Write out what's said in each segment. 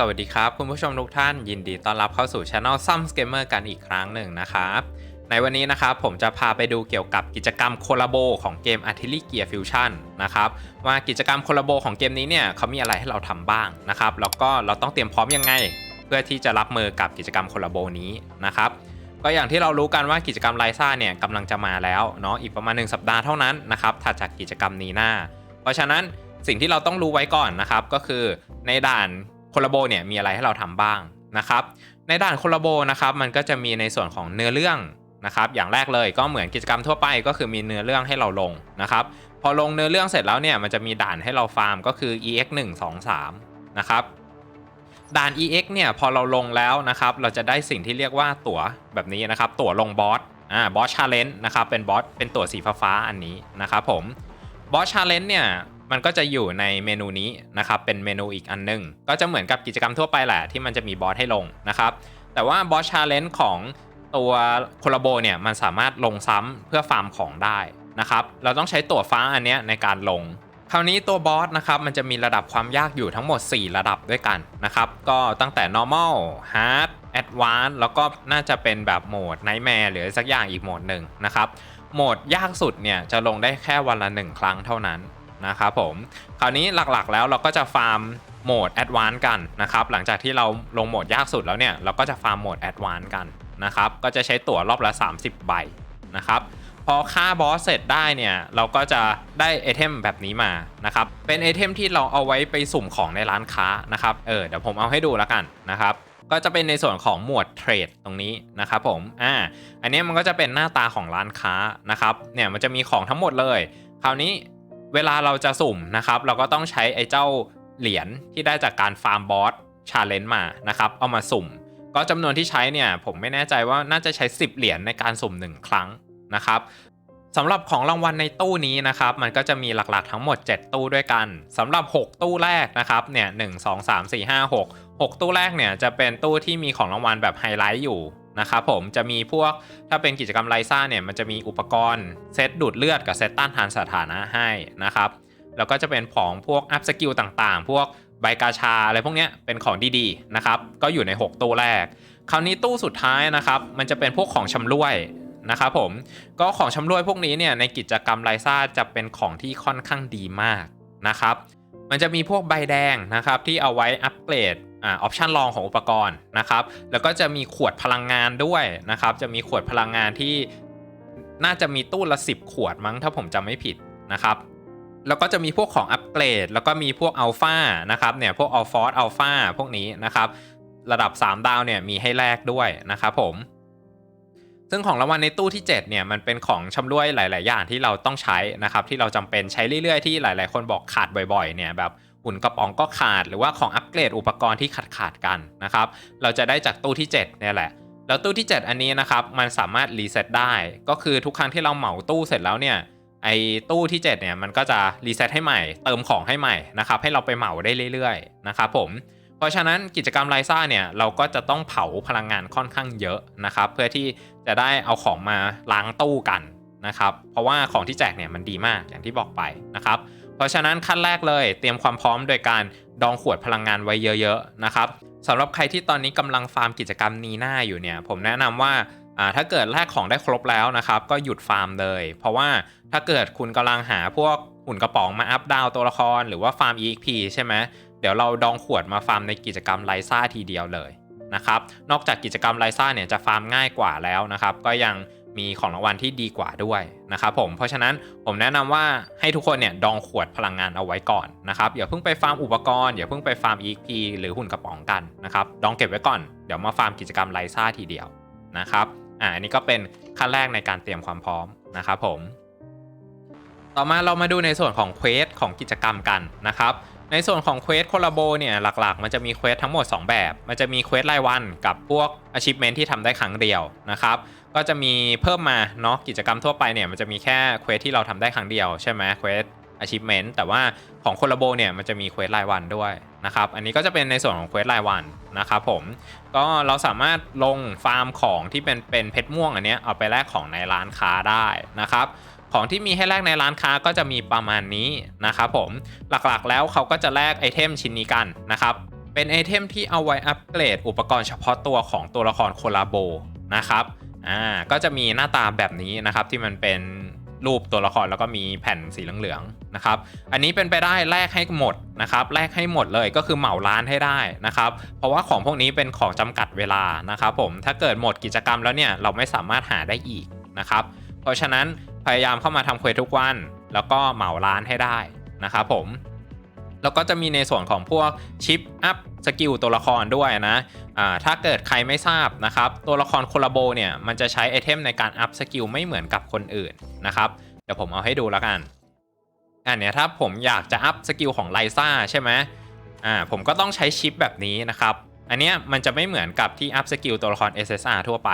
สวัสดีครับ คุณผู้ชมทุกท่านยินดีต้อนรับเข้าสู่ช anel s u m s Gamer กันอีกครั้งหนึ่งนะครับ ในวันนี้นะครับผมจะพาไปดูเกี่ยวกับกิจกรรมโคลาโบของเกม Artillery Gear Fusion นะครับว่ากิจกรรมโคลาโบของเกมนี้เนี่ยเขามีอะไรให้เราทำบ้างนะครับแล้วก็เราต้องเตรียมพร้อมยังไง เพื่อที่จะรับมือกับกิจกรรมโคลาโบนี้นะครับก็อย่างที่เรารู้กันว่ากิจกรรมไลซ่าเนี่ยกำลังจะมาแล้วเนาะอีกประมาณ 1 สัปดาห์เท่านั้นนะครับถัดจากกิจกรรมนี้หน้า เพราะฉะนั้นสิ่งที่เราต้องรู้ไว้ก่อนนะครับก็คือในด่าน โคลาโบเนี่ยมีอะไรให้เราทำบ้างนะครับ ในด่านโคลาโบนะครับมันก็จะมีในส่วนของเนื้อเรื่องนะครับอย่างแรกเลยก็เหมือนกิจกรรมทั่วไปก็คือมีเนื้อเรื่องให้เราลงนะครับพอลงเนื้อเรื่องเสร็จแล้วเนี่ยมันจะมีด่านให้เราฟาร์มก็คือ ex 1 2 3นะครับด่าน ex เนี่ยพอเราลงแล้วนะครับเราจะได้สิ่งที่เรียกว่าตั๋วแบบนี้นะครับตั๋วลงบอสอ่าบอสชาเลนจ์นะครับเป็นบอสเป็นตั๋วสีฟ้าอันนี้นะครับผมบอสชาเลนจ์เนี่ย มันก็จะอยู่ในเมนูนี้นะครับเป็นเมนูอีกอันหนึง ก็จะเหมือนกับกิจกรรมทั่วไปแหละที่มันจะมีบอสให้ลงนะครับแต่ว่าบอสชาเลนจ์ของตัวโคลาโบเนี่ยมันสามารถลงซ้ำเพื่อฟาร์มของได้นะครับเราต้องใช้ตัวฟ้าอันเนี้ยในการลง คราวนี้ตัวบอสนะครับมันจะมีระดับความยากอยู่ทั้งหมด 4 ระดับด้วยกันนะครับก็ตั้งแต่ normal hard advanced แล้วก็น่าจะเป็นแบบโหมด nightmare หรือสักอย่างอีกโหมดหนึ่งนะครับโหมดยากสุดเนี่ยจะลงได้แค่วันละ 1 ครั้งเท่านั้น นะครับผม คราวนี้หลักๆแล้วเราก็จะฟาร์มโหมด Advanced กันนะครับ หลังจากที่เราลงโหมดยากสุดแล้วเนี่ย เราก็จะฟาร์มโหมด Advanced กันนะครับ ก็จะใช้ตั๋วรอบละ 30 ใบนะครับ พอฆ่าบอสเสร็จได้เนี่ย เราก็จะได้ไอเทมแบบนี้มานะครับ เป็นไอเทมที่เราเอาไว้ไปสุ่มของในร้านค้านะครับ เออ เดี๋ยวผมเอาให้ดูแล้วกันนะครับก็จะเป็นในส่วนของหมวดเทรดตรงนี้นะครับผม อ่า อันนี้มันก็จะเป็นหน้าตาของร้านค้านะครับ เนี่ยมันจะมีของทั้งหมดเลย คราวนี้ เวลาเราจะสุ่มนะครับ เราก็ต้องใช้ไอ้เจ้าเหรียญที่ได้จากการฟาร์มบอสชาเลนจ์มานะครับ เอามาสุ่ม ก็จำนวนที่ใช้เนี่ยผมไม่แน่ใจว่าน่าจะใช้ 10 เหรียญในการสุ่ม 1 ครั้งนะครับสำหรับของรางวัลในตู้นี้นะครับ มันก็จะมีหลักๆทั้งหมด 7 ตู้ด้วยกันสำหรับ 6 ตู้แรกนะครับเนี่ยหนึ่งสองสามสี่ห้าหกหกตู้แรกเนี่ยจะเป็นตู้ที่มีของรางวัลแบบไฮไลท์อยู่ นะครับผมจะมีพวกถ้าเป็นกิจกรรมไลซ่าเนี่ยมันจะมีอุปกรณ์เซตดูดเลือดกับเซตต้านทานสถานะให้นะครับแล้วก็จะเป็นของพวกอัพสกิลต่างๆ พวกใบกาชาอะไรพวกเนี้ยเป็นของดีๆนะครับก็อยู่ใน 6 ตู้แรก คราวนี้ตู้สุดท้ายนะครับมันจะเป็นพวกของชำร่วยนะครับผมก็ของชำร่วยพวกนี้เนี่ยในกิจกรรมไลซ่าจะเป็นของที่ค่อนข้างดีมากนะครับมันจะมีพวกใบแดงนะครับที่เอาไว้อัปเกรด อ่าออปชันรองของอุปกรณ์นะครับ แล้วก็จะมีขวดพลังงานด้วยนะครับ จะมีขวดพลังงานที่น่าจะมีตู้ละ 10 ขวดมั้งถ้าผมจำไม่ผิดนะครับ แล้วก็จะมีพวกของอัปเกรด แล้วก็มีพวกอัลฟานะครับเนี่ยพวกอัลฟอร์ดอัลฟาพวกนี้นะครับ ระดับ 3 ดาวเนี่ยมีให้แลกด้วยนะครับผม ซึ่งของรางวัลในตู้ที่ 7 เนี่ยมันเป็นของชํำร่วยหลาย ๆ อย่างที่เราต้องใช้นะครับ ที่เราจำเป็นใช้เรื่อย ๆ ที่หลาย ๆ คนบอกขาดบ่อย ๆ เนี่ยแบบ หุ่นกระป๋องก็ขาดหรือว่าของอัปเกรดอุปกรณ์ที่ขาดขาดกันนะครับ เราจะได้จากตู้ที่7เนี่ยแหละ แล้วตู้ที่ 7 อันนี้นะครับมันสามารถรีเซ็ตได้ ก็คือทุกครั้งที่เราเหมาตู้เสร็จแล้วเนี่ยไอ้ตู้ที่ 7 เนี่ยมันก็จะรีเซ็ตให้ใหม่ เติมของให้ใหม่นะครับให้เราไปเหมาได้เรื่อยๆนะครับผมเพราะฉะนั้นกิจกรรมไลซ่าเนี่ยเราก็จะต้องเผาพลังงานค่อนข้างเยอะนะครับเพื่อที่จะได้เอาของมาล้างตู้กันนะครับเพราะว่าของที่แจกเนี่ยมันดีมากอย่างที่บอกไปนะครับ เพราะฉะนั้นขั้นแรกเลย เตรียมความพร้อมโดยการดองขวดพลังงานไว้เยอะๆนะครับสำหรับใครที่ตอนนี้กำลังฟาร์มกิจกรรมนีหน้าอยู่เนี่ย ผมแนะนำว่าอ่าถ้าเกิดแลกของได้ครบแล้วนะครับ ก็หยุดฟาร์มเลย เพราะว่าถ้าเกิดคุณกำลังหาพวกหุ่นกระป๋องมาอัพดาวตัวละคร หรือว่าฟาร์ม EXP ใช่ไหมเดี๋ยวเราดองขวดมาฟาร์มในกิจกรรมไลซ่าทีเดียวเลยนะครับนอกจากกิจกรรมไลซ่าเนี่ยจะฟาร์มง่ายกว่าแล้วนะครับ ก็ยัง มีของรางวัลที่ดีกว่าด้วยนะครับผมเพราะฉะนั้นผมแนะนำว่าให้ทุกคนเนี่ยดองขวดพลังงานเอาไว้ก่อนนะครับอย่าเพิ่งไปฟาร์มอุปกรณ์อย่าเพิ่งไปฟาร์ม EXP หรือหุ่นกระป๋องกันนะครับดองเก็บไว้ก่อนเดี๋ยวมาฟาร์มกิจกรรมไลซ่าทีเดียวนะครับอ่าอันนี้ก็เป็นขั้นแรกในการเตรียมความพร้อมนะครับผม ต่อมาเรามาดูในส่วนของเควสของกิจกรรมกันนะครับ ในส่วนของเควสโคลาโบเนี่ยหลักๆ มันจะมีเควสทั้งหมด 2 แบบ มันจะมีเควสรายวันกับพวก achievement ที่ทำได้ครั้งเดียวนะครับ ก็จะมีเพิ่มมาเนาะกิจกรรมทั่วไปเนี่ยมันจะมีแค่เควสที่เราทำได้ครั้งเดียวใช่ไหมเควส achievement แต่ว่าของโคลาโบเนี่ยมันจะมีเควสรายวันด้วยนะครับอันนี้ก็จะเป็นในส่วนของเควสรายวันนะครับผมก็เราสามารถลงฟาร์มของที่เป็นเป็นเพชรม่วงอันเนี้ยเอาไปแลกของในร้านค้าได้นะครับ ของที่มีให้แลกในร้านค้าก็จะมีประมาณนี้นะครับผมหลักๆแล้วเขาก็จะแลกไอเทมชิ้นนี้กันนะครับเป็นไอเทมที่เอาไว้อัปเกรดอุปกรณ์เฉพาะตัวของตัวละครโคลาโบนะครับอ่าก็จะมีหน้าตาแบบนี้นะครับที่มันเป็นรูปตัวละครแล้วก็มีแผ่นสีเหลืองๆนะครับ อันนี้เป็นไปได้แลกให้หมดนะครับแลกให้หมดเลยก็คือเหมาร้านให้ได้นะครับ เพราะว่าของพวกนี้เป็นของจำกัดเวลานะครับผมถ้าเกิดหมดกิจกรรมแล้วเนี่ยเราไม่สามารถหาได้อีกนะครับ เพราะฉะนั้น พยายามเข้ามาทำเควสทุกวัน แล้วก็เหมาร้านให้ได้นะครับผม แล้วก็จะมีในส่วนของพวกชิปอัพสกิลตัวละครด้วยนะอ่าถ้าเกิดใครไม่ทราบนะครับ ตัวละครโคลาโบเนี่ยมันจะใช้ไอเทมในการอัพสกิลไม่เหมือนกับคนอื่นนะครับเดี๋ยวผมเอาให้ดูแล้วกันอันเนี้ยถ้าผมอยากจะอัพสกิลของไลซ่าใช่ไหมอ่าผมก็ต้องใช้ชิปแบบนี้นะครับ อันเนี้ยมันจะไม่เหมือนกับที่อัพสกิลตัวละคร SSR ทั่วไป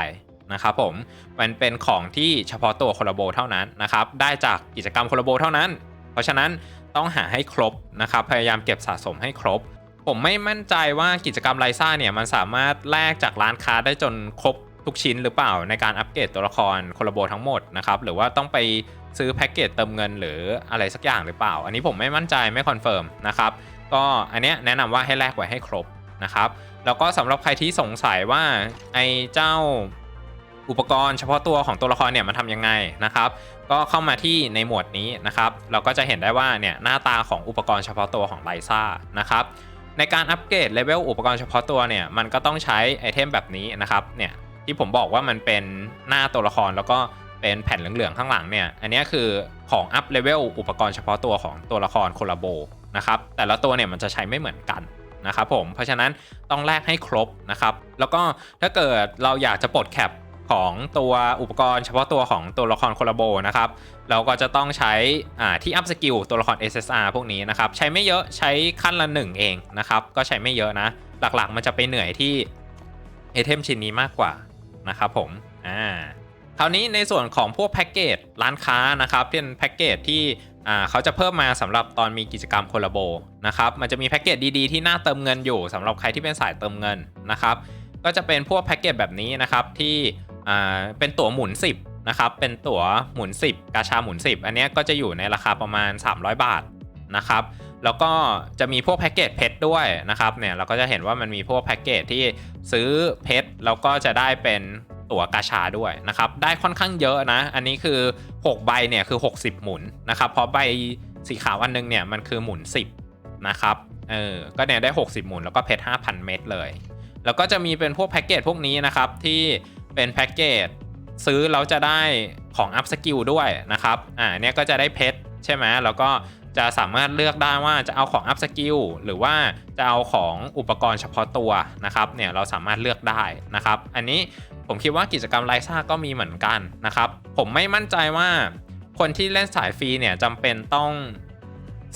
นะครับผมมันเป็นของที่เฉพาะตัวโคลาโบเท่านั้นนะครับได้จากกิจกรรมโคลาโบเท่านั้น เพราะฉะนั้นต้องหาให้ครบนะครับพยายามเก็บสะสมให้ครบ ผมไม่มั่นใจว่ากิจกรรมไลซ่าเนี่ยมันสามารถแลกจากร้านค้าได้จนครบทุกชิ้นหรือเปล่าในการอัปเกรดตัวละครโคลาโบทั้งหมดนะครับหรือว่าต้องไปซื้อแพ็กเกจเติมเงินหรืออะไรสักอย่างหรือเปล่า อันนี้ผมไม่มั่นใจไม่คอนเฟิร์มนะครับก็อันเนี้ยแนะนำว่าให้แลกไว้ให้ครบนะครับแล้วก็สำหรับใครที่สงสัยว่าไอ้เจ้า อุปกรณ์เฉพาะตัวของตัวละครเนี่ยมันทำยังไงนะครับ ก็เข้ามาที่ในหมวดนี้นะครับ เราก็จะเห็นได้ว่าเนี่ยหน้าตาของอุปกรณ์เฉพาะตัวของไลซ่านะครับในการอัปเกรดเลเวลอุปกรณ์เฉพาะตัวเนี่ยมันก็ต้องใช้ไอเทมแบบนี้นะครับเนี่ยที่ผมบอกว่ามันเป็นหน้าตัวละครแล้วก็เป็นแผ่นเหลืองๆข้างหลังเนี่ยอันนี้คือของอัพเลเวลอุปกรณ์เฉพาะตัวของตัวละครโคลาโบนะครับแต่ละตัวเนี่ยมันจะใช้ไม่เหมือนกันนะครับผมเพราะฉะนั้นต้องแลกให้ครบนะครับแล้วก็ถ้าเกิดเราอยากจะปลดแคป ของตัวอุปกรณ์เฉพาะตัวของตัวละครโคลาโบนะครับ เราก็จะต้องใช้อ่าที่อัพสกิลตัวละคร SSR พวกนี้นะครับ ใช้ไม่เยอะใช้ขั้นละหนึ่งเองนะครับ ก็ใช้ไม่เยอะนะ หลักๆมันจะไปเหนื่อยที่ไอเทมชิ้นนี้มากกว่านะครับผมอ่าคราวนี้ในส่วนของพวกแพ็กเกจร้านค้านะครับเป็นแพ็กเกจที่อ่าเขาจะเพิ่มมาสำหรับตอนมีกิจกรรมโคลาโบนะครับมันจะมีแพ็กเกจดีๆที่น่าเติมเงินอยู่สำหรับใครที่เป็นสายเติมเงินนะครับ ก็จะเป็นพวกแพ็กเกจแบบนี้นะครับที่ อ่าเป็นตั๋วหมุน 10นะครับเป็นตั๋วหมุน 10 กาชาหมุน 10 อันนี้ก็จะอยู่ในราคาประมาณ 300 บาทนะครับแล้วก็จะมีพวกแพ็กเกจเพชรด้วยนะครับเนี่ยเราก็จะเห็นว่ามันมีพวกแพ็กเกจที่ซื้อเพชรแล้วก็จะได้เป็นตั๋วกาชาด้วยนะครับได้ค่อนข้างเยอะนะ อันนี้คือ 6 ใบเนี่ยคือ 60 หมุนนะครับเพราะใบสีขาวอันนึงเนี่ยมันคือหมุน 10นะครับเออก็เนี่ยได้ 60 หมุนแล้วก็เพชร5,000 เม็ดเลย แล้วก็จะมีเป็นพวกแพ็กเกจพวกนี้นะครับที่ เป็นแพ็กเกจซื้อแล้วจะได้ของอัพสกิลด้วยนะครับ อ่าเนี่ยก็จะได้เพชรใช่ไหมแล้วก็จะสามารถเลือกได้ว่าจะเอาของอัพสกิลหรือว่าจะเอาของอุปกรณ์เฉพาะตัวนะครับ เนี่ยเราสามารถเลือกได้นะครับ อันนี้ผมคิดว่ากิจกรรมไลซ่าก็มีเหมือนกันนะครับ ผมไม่มั่นใจว่าคนที่เล่นสายฟรีเนี่ยจำเป็นต้อง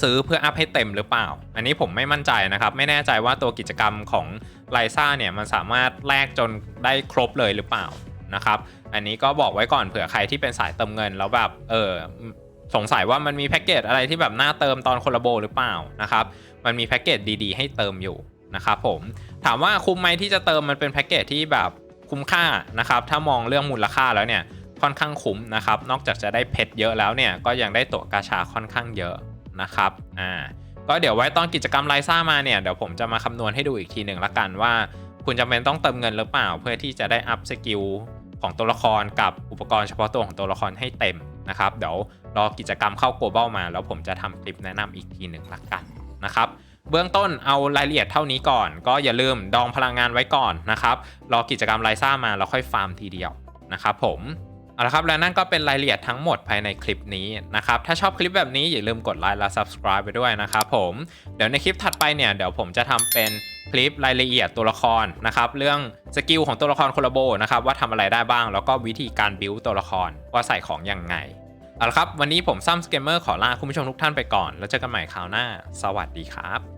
ซื้อเพื่ออัพให้เต็มหรือเปล่า อันนี้ผมไม่มั่นใจนะครับ ไม่แน่ใจว่าตัวกิจกรรมของ ไลซ่าเนี่ยมันสามารถแลกจนได้ครบเลยหรือเปล่านะครับอันนี้ก็บอกไว้ก่อนเผื่อใครที่เป็นสายเติมเงินแล้วแบบเออสงสัยว่ามันมีแพ็กเกจอะไรที่แบบน่าเติมตอนโคลาโบหรือเปล่านะครับมันมีแพ็กเกจดีๆ ให้เติมอยู่นะครับผมถามว่าคุ้มไหมที่จะเติมมันเป็นแพ็กเกจที่แบบคุ้มค่านะครับถ้ามองเรื่องมูลค่าแล้วเนี่ยค่อนข้างคุ้มนะครับนอกจากจะได้เพชรเยอะแล้วเนี่ยก็ยังได้ตั๋วกาชาค่อนข้างเยอะนะครับอ่า ก็เดี๋ยวไว้ตอนกิจกรรมไลซ่ามาเนี่ยเดี๋ยวผมจะมาคำนวณให้ดูอีกทีหนึ่งละกันว่า คุณจำเป็นต้องเติมเงินหรือเปล่า เพื่อที่จะได้อัพสกิลของตัวละครกับอุปกรณ์เฉพาะตัวของตัวละครให้เต็มนะครับเดี๋ยวรอกิจกรรมเข้า global มา แล้วผมจะทำคลิปแนะนำอีกทีหนึ่งละกันนะครับเบื้องต้นเอารายละเอียดเท่านี้ก่อน ก็อย่าลืมดองพลังงานไว้ก่อนนะครับรอกิจกรรมไลซ่ามาแล้วค่อยฟาร์มทีเดียวนะครับผม เอาละครับและนั่นก็เป็นรายละเอียดทั้งหมดภายในคลิปนี้นะครับถ้าชอบคลิปแบบนี้อย่าลืมกดไลค์และ subscribe ไปด้วยนะครับผมเดี๋ยวในคลิปถัดไปเนี่ยเดี๋ยวผมจะทำเป็นคลิปรายละเอียดตัวละครนะครับเรื่องสกิลของตัวละครโคลาโบนะครับว่าทำอะไรได้บ้าง แล้วก็วิธีการบิวตัวละครว่าใส่ของยังไงเอาละครับ วันนี้ผมซัมสเกมเมอร์ขอลาคุณผู้ชมทุกท่านไปก่อน แล้วเจอกันใหม่คราวหน้า สวัสดีครับ